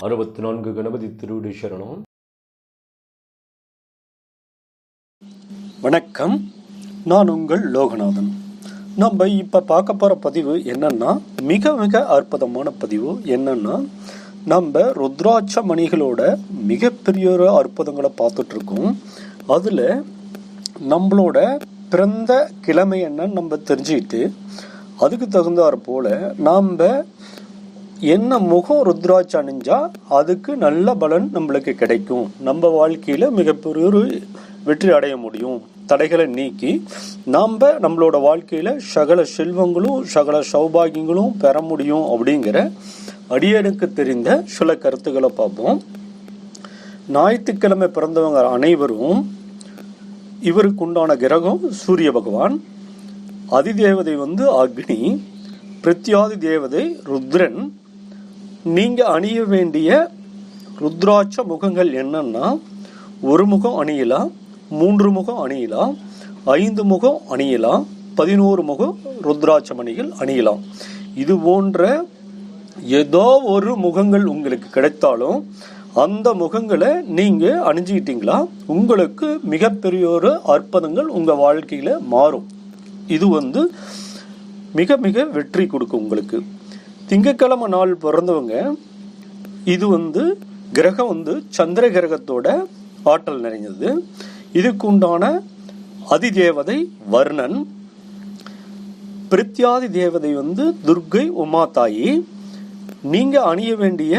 அறுபத்தி நான்கு கணபதி திருவிடு சரணம். வணக்கம். நான் உங்கள் லோகநாதன். நம்ம இப்போ பார்க்க போகிற பதிவு என்னன்னா மிக மிக அற்புதமான பதிவு என்னன்னா நம்ம ருத்ராட்ச மணிகளோட மிகப்பெரிய ஒரு அற்புதங்களை பார்த்துட்டு இருக்கோம். அதில் நம்மளோட பிறந்த கிழமை என்னன்னு நம்ம தெரிஞ்சுக்கிட்டு அதுக்கு தகுந்தாற் போல் நாம் என்ன முகம் ருத்ராட்சி அணிஞ்சா அதுக்கு நல்ல பலன் நம்மளுக்கு கிடைக்கும். நம்ம வாழ்க்கையில் மிகப்பெரிய ஒரு வெற்றி அடைய முடியும். தடைகளை நீக்கி நாம் நம்மளோட வாழ்க்கையில் சகல செல்வங்களும் சகல சௌபாகியங்களும் பெற முடியும் அப்படிங்கிற அடியனுக்கு தெரிந்த சில கருத்துக்களை பார்ப்போம். ஞாயிற்றுக்கிழமை பிறந்தவங்க அனைவரும் இவருக்கு உண்டான கிரகம் சூரிய பகவான் அதிதேவதை வந்து அக்னி பிரத்யாதி தேவதை ருத்ரன். நீங்கள் அணிய வேண்டிய ருத்ராட்ச முகங்கள் என்னன்னா ஒரு முகம் அணியலாம் மூன்று முகம் அணியலாம் ஐந்து முகம் அணியலாம் பதினோரு முகம் ருத்ராட்ச மணிகள் அணியலாம் இது போன்ற ஏதோ ஒரு முகங்கள் உங்களுக்கு கிடைத்தாலும் அந்த முகங்களை நீங்கள் அணிஞ்சுக்கிட்டீங்களா? உங்களுக்கு மிகப்பெரிய ஒரு அற்புதங்கள் உங்கள் வாழ்க்கையில் மாறும். இது வந்து மிக மிக வெற்றி கொடுக்கும் உங்களுக்கு. திங்கக்கிழமை நாள் பிறந்தவங்க இது வந்து கிரகம் வந்து சந்திர கிரகத்தோட ஆற்றல் நிறைஞ்சது இதுக்கு உண்டான அதிதேவதை வர்ணன் பிரித்யாதி தேவதை வந்து துர்கை உமா தாயி நீங்கள் அணிய வேண்டிய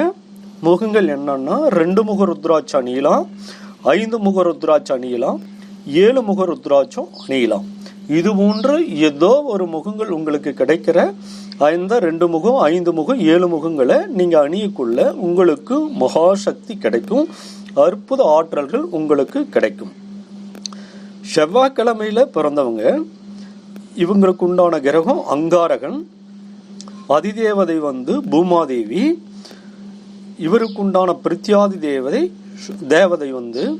முகங்கள் என்னன்னா ரெண்டு முக ருத்ராட்சம் அணியலாம் ஐந்து முக ருத்ராட்சம் அணியலாம் ஏழு முக ருத்ராட்சம் அணியலாம். இது போன்று ஏதோ ஒரு முகங்கள் உங்களுக்கு கிடைக்கிற அந்த ரெண்டு முகம் ஐந்து முகம் ஏழு முகங்களை நீங்கள் அணியக்குள்ள உங்களுக்கு மகாசக்தி கிடைக்கும். அற்புத ஆற்றல்கள் உங்களுக்கு கிடைக்கும். செவ்வாய்க்கிழமையில பிறந்தவங்க இவங்களுக்கு உண்டான கிரகம் அங்காரகன். அதிதேவதை வந்து பூமாதேவி. இவருக்கு உண்டான தேவதை தேவதை வந்து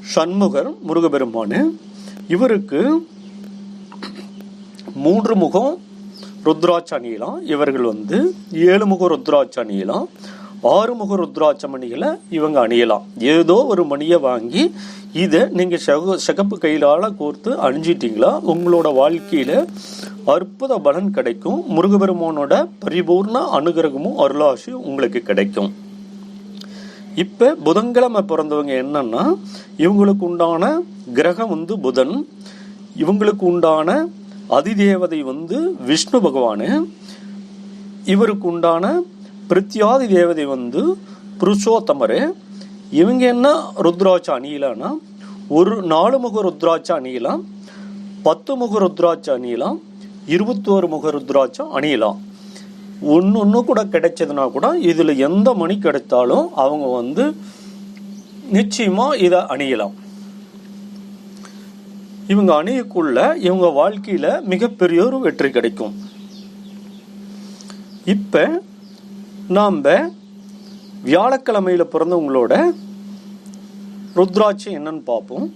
சண்முகர் முருகபெருமானு. இவருக்கு மூன்று முகம் ருத்ராட்ச அணியலாம். இவர்கள் வந்து ஏழு முக ருத்ராட்ச அணியலாம். ஆறுமுக ருத்ராட்ச மணிகளை இவங்க அணியலாம். ஏதோ ஒரு மணியை வாங்கி இதை நீங்கள் செக சிகப்பு கையிலால் கோர்த்து அணிஞ்சிட்டிங்களா? உங்களோட வாழ்க்கையில் அற்புத பலன் கிடைக்கும். முருகபெருமானோட பரிபூர்ண அனுகிரகமும் அருளாசி உங்களுக்கு கிடைக்கும். இப்போ புதன்கிழமை பிறந்தவங்க என்னன்னா இவங்களுக்கு உண்டான கிரகம் வந்து புதன். இவங்களுக்கு உண்டான அதிதேவதை வந்து விஷ்ணு பகவானு. இவருக்கு உண்டான பிரித்யாதி தேவதை வந்து புருஷோத்தமரு. இவங்க என்ன ருத்ராட்ச அணியலாம்னா ஒரு நாலு முக ருத்ராட்ச அணியலாம் பத்து முக ருத்ராட்ச அணியலாம் இருபத்தோரு முக ருத்ராட்சம் அணியலாம் ஒன்று ஒன்று கூட கிடைச்சதுன்னா கூட இதில் எந்த மணி கிடைத்தாலும் அவங்க வந்து நிச்சயமாக இதை அணியலாம். இவங்க அணியக்குள்ள இவங்க வாழ்க்கையில் மிகப்பெரிய ஒரு வெற்றி கிடைக்கும். இப்போ நாம் வியாழக்கிழமையில் பிறந்தவங்களோட ருத்ராட்சி என்னன்னு பார்ப்போம்.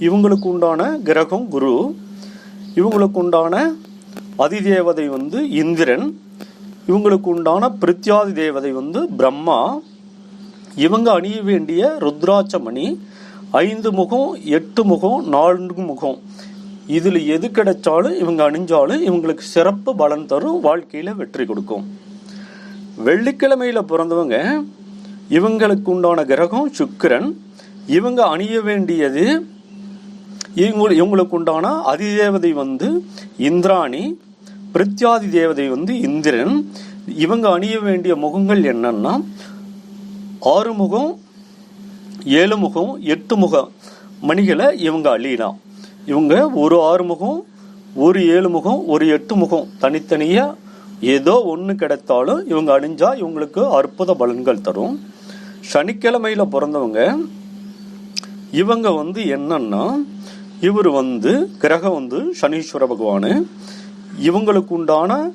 இவங்களுக்கு உண்டான கிரகம் குரு. இவங்களுக்கு உண்டான அதிதேவதை வந்து இந்திரன். இவங்களுக்கு உண்டான பிரித்யாதி தேவதை வந்து பிரம்மா. இவங்க அணிய வேண்டிய ருத்ராட்ச மணி ஐந்து முகம் எட்டு முகம் நான்கு முகம். இதில் எது கிடைச்சாலும் இவங்க அணிஞ்சாலும் இவங்களுக்கு சிறப்பு பலன் தரும் வாழ்க்கையில் வெற்றி கொடுக்கும். வெள்ளிக்கிழமையில பிறந்தவங்க இவங்களுக்கு உண்டான கிரகம் சுக்கிரன். இவங்க அணிய வேண்டியது இவங்க இவங்களுக்கு உண்டான அதிதேவதை வந்து இந்திராணி பிரத்யாதி தேவதை வந்து இந்திரன். இவங்க அணிய வேண்டிய முகங்கள் என்னன்னா ஆறு முகம் ஏழு முகம் எட்டு முகம் மணிகளை இவங்க அழியலாம் இவங்க ஒரு ஆறு முகம் ஒரு ஏழு முகம் ஒரு எட்டு முகம் தனித்தனியாக ஏதோ ஒன்று கிடைத்தாலும் இவங்க அணிஞ்சா இவங்களுக்கு அற்புத பலன்கள் தரும். சனிக்கிழமையில் பிறந்தவங்க இவங்க வந்து என்னன்னா இவர் வந்து கிரகம் வந்து சனீஸ்வர பகவானு. இவங்களுக்கு உண்டான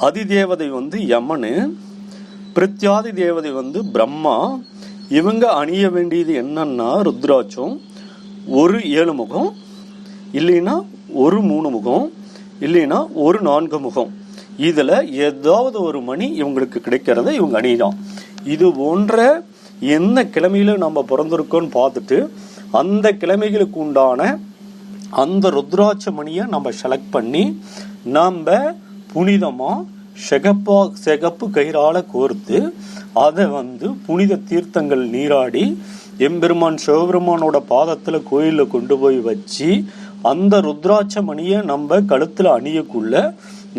அதிதேவதை வந்து யமனு. பிரத்யாதி தேவதை வந்து பிரம்மா. இவங்க அணிய வேண்டியது என்னன்னா ருத்ராட்சம். ஒரு ஏழு முகம் இல்லைன்னா ஒரு மூணு முகம் இல்லைன்னா ஒரு நான்கு முகம். இதுல ஏதாவது ஒரு மணி இவங்களுக்கு கிடைக்கிறத இவங்க அணிதான் இது போன்ற என்ன கிழமையில நம்ம பிறந்திருக்கோம்னு பார்த்துட்டு அந்த கிழமைகளுக்கு உண்டான அந்த ருத்ராட்ச மணியை நம்ம செலக்ட் பண்ணி நம்ம புனிதமாக செகப்பா சிகப்பு கயிறால் கோர்த்து அதை வந்து புனித தீர்த்தங்கள் நீராடி எம்பெருமான் சிவபெருமானோட பாதத்தில் கோயிலில் கொண்டு போய் வச்சு அந்த ருத்ராட்ச மணியை நம்ம கழுத்தில் அணியக்குள்ள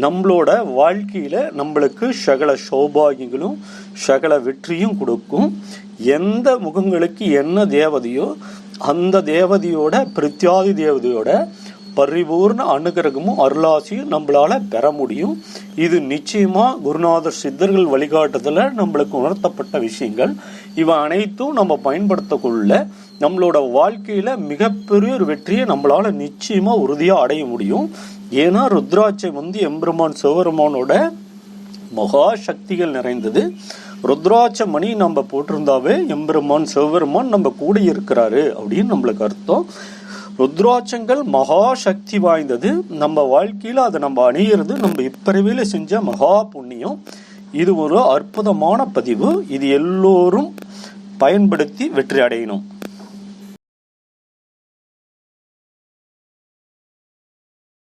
நம்மளோட வாழ்க்கையில் நம்மளுக்கு சகல சௌபாகியங்களும் சகல வெற்றியும் கொடுக்கும். எந்த முகங்களுக்கு என்ன தேவதையோ அந்த தேவதையோட பிரத்யாதி தேவதையோட பரிபூர்ண அனுகிரகமும் அருளாசியும் நம்மளால் பெற முடியும். இது நிச்சயமாக குருநாதர் சித்தர்கள் வழிகாட்டுதலில் நம்மளுக்கு உணர்த்தப்பட்ட விஷயங்கள். இவை அனைத்தும் நம்ம பயன்படுத்தக்குள்ள நம்மளோட வாழ்க்கையில் மிகப்பெரிய ஒரு வெற்றியை நம்மளால் நிச்சயமாக உறுதியாக அடைய முடியும். ஏன்னா ருத்ராட்சை வந்து எம்பெருமான் சிவபெருமானோட மகா சக்திகள் நிறைந்தது. ருத்ராட்ச மணி நம்ம போட்டிருந்தாவே எம்பெருமான் சிவபெருமான் நம்ம கூட இருக்கிறாரு அப்படின்னு நம்மளுக்கு அர்த்தம். ருத்ராட்சங்கள் மகா சக்தி வாய்ந்தது. நம்ம வாழ்க்கையில் அதை நம்ம அணியிறது நம்ம இப்பறவையில் செஞ்ச மகா புண்ணியம். இது ஒரு அற்புதமான பதிவு. இது எல்லோரும் பயன்படுத்தி வெற்றி அடையணும்.